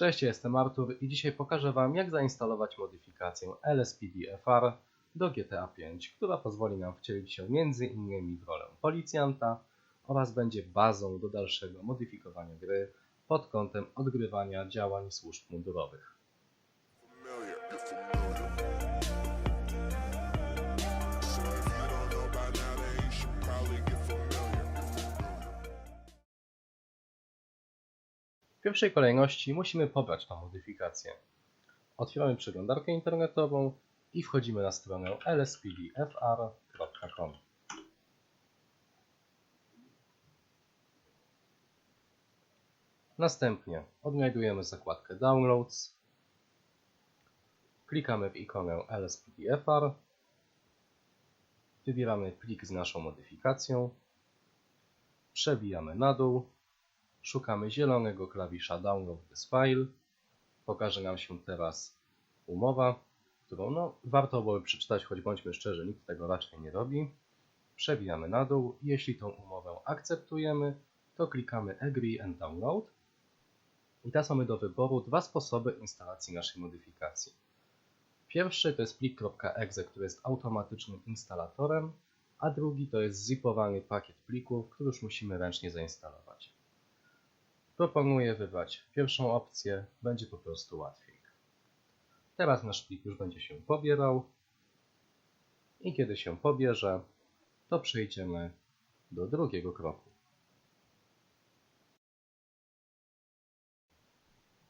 Cześć, jestem Artur i dzisiaj pokażę Wam jak zainstalować modyfikację LSPDFR do GTA 5, która pozwoli nam wcielić się m.in. w rolę policjanta oraz będzie bazą do dalszego modyfikowania gry pod kątem odgrywania działań służb mundurowych. W pierwszej kolejności musimy pobrać tą modyfikację. Otwieramy przeglądarkę internetową i wchodzimy na stronę lspdfr.com. Następnie odnajdujemy zakładkę Downloads, klikamy w ikonę LSPDFR, wybieramy plik z naszą modyfikacją, przewijamy na dół, szukamy zielonego klawisza Download this file. Pokaże nam się teraz umowa, którą no, warto byłoby przeczytać, choć bądźmy szczerzy, nikt tego raczej nie robi. Przewijamy na dół. Jeśli tą umowę akceptujemy, to klikamy Agree and Download. I teraz mamy do wyboru dwa sposoby instalacji naszej modyfikacji. Pierwszy to jest plik.exe, który jest automatycznym instalatorem, a drugi to jest zipowany pakiet plików, który już musimy ręcznie zainstalować. Proponuję wybrać pierwszą opcję, będzie po prostu łatwiej. Teraz nasz plik już będzie się pobierał i kiedy się pobierze, to przejdziemy do drugiego kroku.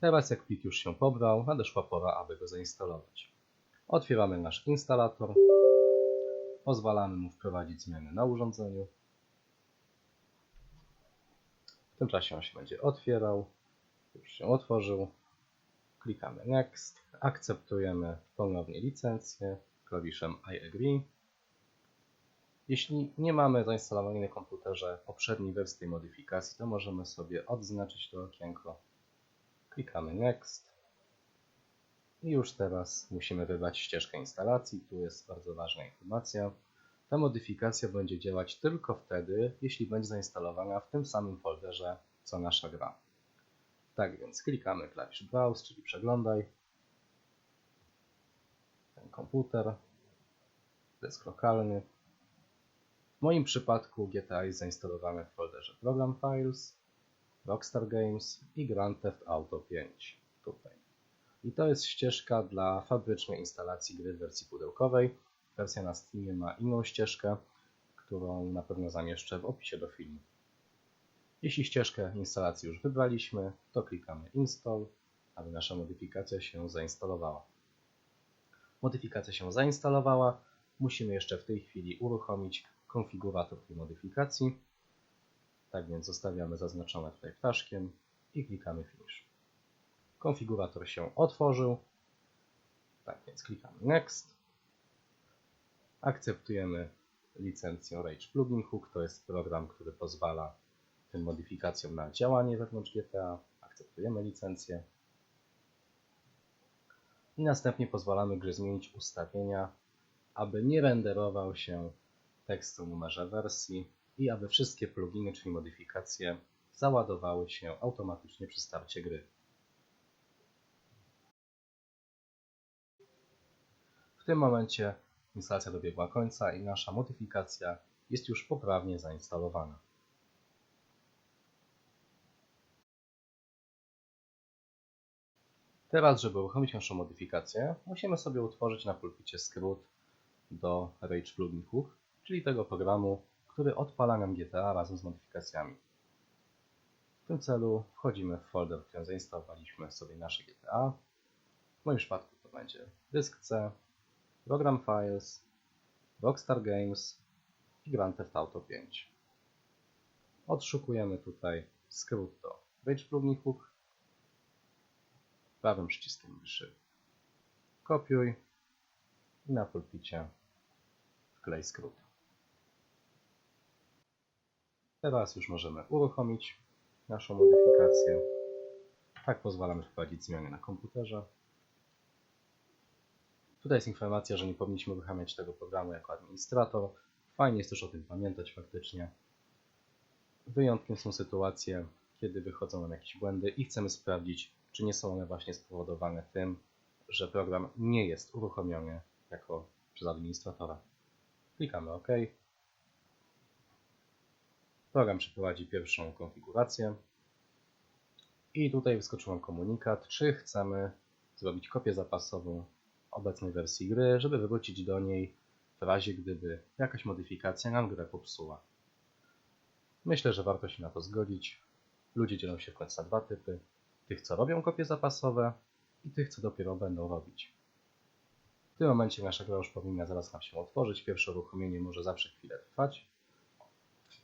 Teraz jak plik już się pobrał, nadeszła pora, aby go zainstalować. Otwieramy nasz instalator, pozwalamy mu wprowadzić zmiany na urządzeniu. W tym czasie on się będzie otwierał. Już się otworzył. Klikamy Next. Akceptujemy ponownie licencję klawiszem I agree. Jeśli nie mamy zainstalowanej na komputerze poprzedniej wersji tej modyfikacji, to możemy sobie odznaczyć to okienko. Klikamy Next. I już teraz musimy wybrać ścieżkę instalacji. Tu jest bardzo ważna informacja. Ta modyfikacja będzie działać tylko wtedy, jeśli będzie zainstalowana w tym samym folderze co nasza gra. Tak więc klikamy klawisz Browse, czyli przeglądaj ten komputer, dysk lokalny. W moim przypadku GTA jest zainstalowane w folderze Program Files, Rockstar Games i Grand Theft Auto 5 tutaj. I to jest ścieżka dla fabrycznej instalacji gry w wersji pudełkowej. Wersja na Steamie ma inną ścieżkę, którą na pewno zamieszczę w opisie do filmu. Jeśli ścieżkę instalacji już wybraliśmy, to klikamy Install, aby nasza modyfikacja się zainstalowała. Modyfikacja się zainstalowała. Musimy jeszcze w tej chwili uruchomić konfigurator tej modyfikacji. Tak więc zostawiamy zaznaczone tutaj ptaszkiem i klikamy Finish. Konfigurator się otworzył. Tak więc klikamy Next. Akceptujemy licencję Rage Plugin Hook. To jest program, który pozwala tym modyfikacjom na działanie wewnątrz GTA. Akceptujemy licencję. I następnie pozwalamy grze zmienić ustawienia, aby nie renderował się tekst o numerze wersji i aby wszystkie pluginy, czyli modyfikacje, załadowały się automatycznie przy starcie gry. W tym momencie instalacja dobiegła końca i nasza modyfikacja jest już poprawnie zainstalowana. Teraz, żeby uruchomić naszą modyfikację, musimy sobie utworzyć na pulpicie skrót do Rage Plugin Hook, czyli tego programu, który odpala nam GTA razem z modyfikacjami. W tym celu wchodzimy w folder, w którym zainstalowaliśmy sobie nasze GTA. W moim przypadku to będzie dysk C, Program Files, Rockstar Games i Grand Theft Auto 5. Odszukujemy tutaj skrót do Rage Plugin Hook. Prawym przyciskiem myszy kopiuj i na pulpicie wklej skrót. Teraz już możemy uruchomić naszą modyfikację. Tak pozwalamy wprowadzić zmiany na komputerze. Tutaj jest informacja, że nie powinniśmy uruchamiać tego programu jako administrator. Fajnie jest też o tym pamiętać faktycznie. Wyjątkiem są sytuacje, kiedy wychodzą nam jakieś błędy i chcemy sprawdzić, czy nie są one właśnie spowodowane tym, że program nie jest uruchomiony jako przez administratora. Klikamy OK. Program przeprowadzi pierwszą konfigurację. I tutaj wyskoczył nam komunikat, czy chcemy zrobić kopię zapasową obecnej wersji gry, żeby wrócić do niej w razie gdyby jakaś modyfikacja nam grę popsuła. Myślę, że warto się na to zgodzić. Ludzie dzielą się w końcu na dwa typy. Tych, co robią kopie zapasowe i tych, co dopiero będą robić. W tym momencie nasza gra już powinna zaraz nam się otworzyć. Pierwsze uruchomienie może zawsze chwilę trwać.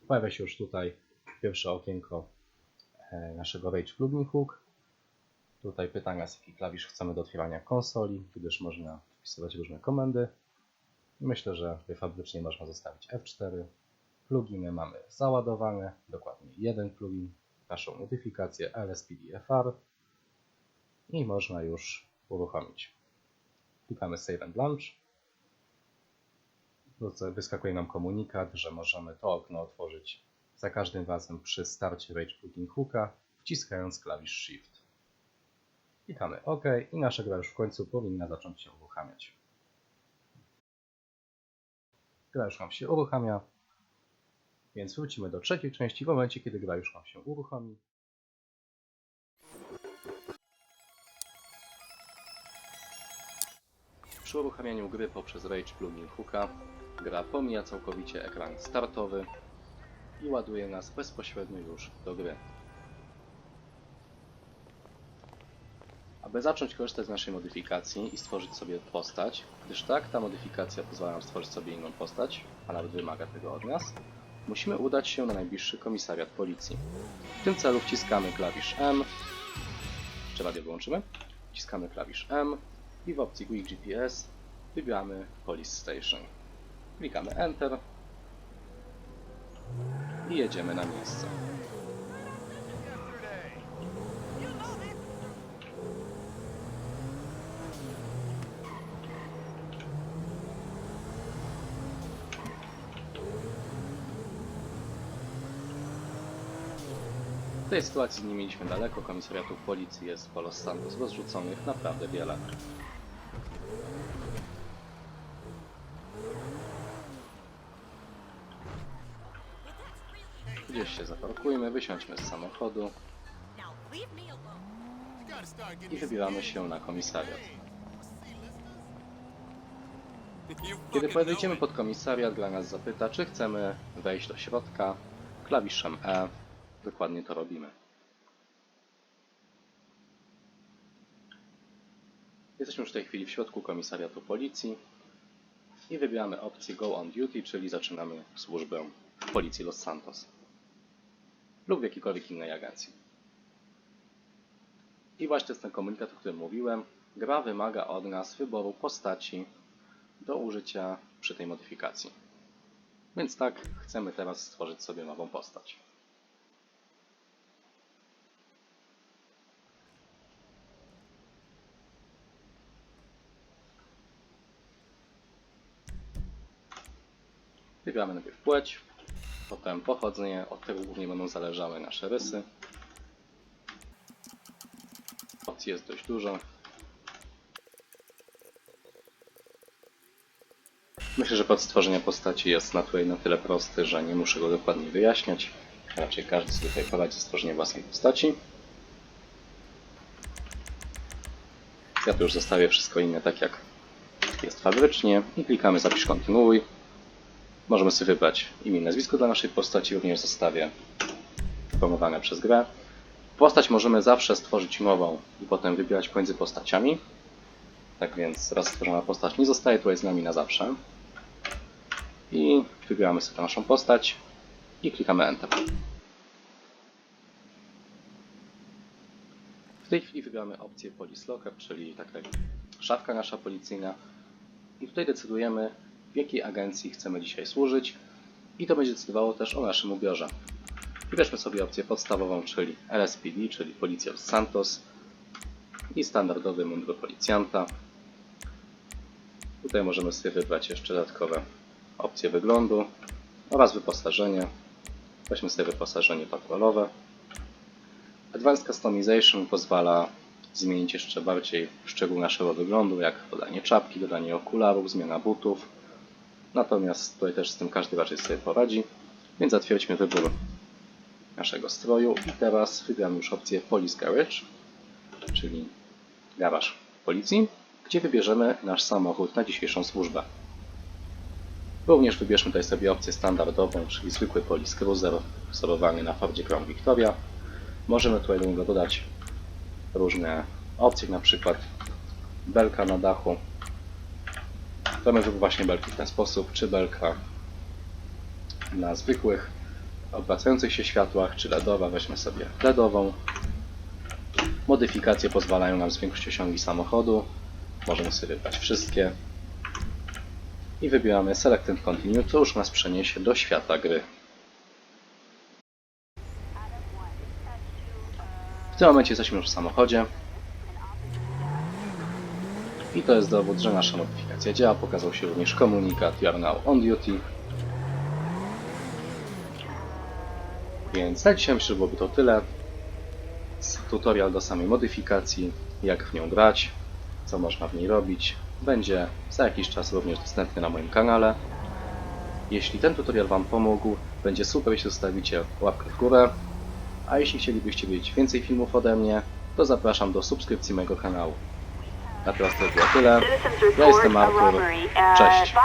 Pojawia się już tutaj pierwsze okienko e, naszego Rage Plugin Hook. Tutaj pytania, z jaki klawisz chcemy do otwierania konsoli, gdyż można wpisywać różne komendy. Myślę, że fabrycznie można zostawić F4. Pluginy mamy załadowane, dokładnie jeden plugin, naszą modyfikację LSPDFR i można już uruchomić. Klikamy Save and Launch. Tutaj Wyskakuje nam komunikat, że możemy to okno otworzyć za każdym razem przy starcie Rage Plugin Hooka, wciskając klawisz Shift. Klikamy OK i nasza gra już w końcu powinna zacząć się uruchamiać. Gra już nam się uruchamia, więc wrócimy do trzeciej części w momencie, kiedy gra już nam się uruchomi. Przy uruchamianiu gry poprzez Rage Plugin Hooka gra pomija całkowicie ekran startowy i ładuje nas bezpośrednio już do gry. Aby zacząć korzystać z naszej modyfikacji i stworzyć sobie postać, gdyż tak, ta modyfikacja pozwala nam stworzyć sobie inną postać, a nawet wymaga tego od nas, musimy udać się na najbliższy komisariat policji. W tym celu wciskamy klawisz M, jeszcze radio wyłączymy, wciskamy klawisz M i w opcji Quick GPS wybieramy Police Station. Klikamy Enter i jedziemy na miejsce. W tej sytuacji nie mieliśmy daleko, komisariatów policji jest po Los Santos rozrzuconych naprawdę wiele. Gdzieś się zaparkujmy, wysiądźmy z samochodu i wybieramy się na komisariat. Kiedy podejdziemy pod komisariat, gra nas zapyta, czy chcemy wejść do środka. Klawiszem E dokładnie to robimy. Jesteśmy już w tej chwili w środku komisariatu policji i wybieramy opcję Go on Duty, czyli zaczynamy służbę w policji Los Santos lub w jakiejkolwiek innej agencji. I właśnie jest ten komunikat, o którym mówiłem. Gra wymaga od nas wyboru postaci do użycia przy tej modyfikacji. Więc tak, chcemy teraz stworzyć sobie nową postać. Wybieramy najpierw płeć, potem pochodzenie, od tego głównie będą zależały nasze rysy. Opcji jest dość dużo. Myślę, że pod stworzenie postaci jest na tutaj na tyle prosty, że nie muszę go dokładnie wyjaśniać. Raczej każdy sobie tutaj poradzi ze własnej postaci. Ja tu już zostawię wszystko inne tak jak jest fabrycznie i klikamy zapisz kontynuuj. Możemy sobie wybrać imię i nazwisko dla naszej postaci, również zostawię promowane przez grę. Postać możemy zawsze stworzyć nową i potem wybierać pomiędzy postaciami. Tak więc raz stworzona postać nie zostaje tutaj z nami na zawsze. I wybieramy sobie naszą postać i klikamy Enter. W tej chwili wybieramy opcję Police Locker, czyli taka szafka nasza policyjna. I tutaj decydujemy, jakiej agencji chcemy dzisiaj służyć. I to będzie decydowało też o naszym ubiorze. Wybierzmy sobie opcję podstawową, czyli LSPD, czyli Policja Santos i standardowy mundur policjanta. Tutaj możemy sobie wybrać jeszcze dodatkowe opcje wyglądu oraz wyposażenie. Weźmy sobie wyposażenie patrolowe. Advanced Customization pozwala zmienić jeszcze bardziej szczegół naszego wyglądu, jak dodanie czapki, dodanie okularów, zmiana butów. Natomiast tutaj też z tym każdy raczej sobie poradzi. Więc zatwierdźmy wybór naszego stroju i teraz wybieram już opcję Police Garage, czyli garaż policji, gdzie wybierzemy nasz samochód na dzisiejszą służbę. Również wybierzmy tutaj sobie opcję standardową, czyli zwykły Police Cruiser wzorowany na Fordzie Crown Victoria. Możemy tutaj do niego dodać różne opcje, na przykład belka na dachu. Damy wybór właśnie belki w ten sposób, czy belka na zwykłych obracających się światłach, czy LEDowa, weźmy sobie LEDową. Modyfikacje pozwalają nam zwiększyć osiągi samochodu. Możemy sobie wybrać wszystkie. I wybieramy Select and Continue, co już nas przeniesie do świata gry. W tym momencie jesteśmy już w samochodzie. I to jest dowód, że nasza modyfikacja działa. Pokazał się również komunikat You are now on duty. Więc na dzisiaj myślę, że byłoby to tyle. Tutorial do samej modyfikacji, jak w nią grać, co można w niej robić, będzie za jakiś czas również dostępny na moim kanale. Jeśli ten tutorial Wam pomógł, będzie super, jeśli zostawicie łapkę w górę. A jeśli chcielibyście wiedzieć więcej filmów ode mnie, to zapraszam do subskrypcji mojego kanału. Na teraz to było tyle. Ja jestem Artur. Cześć.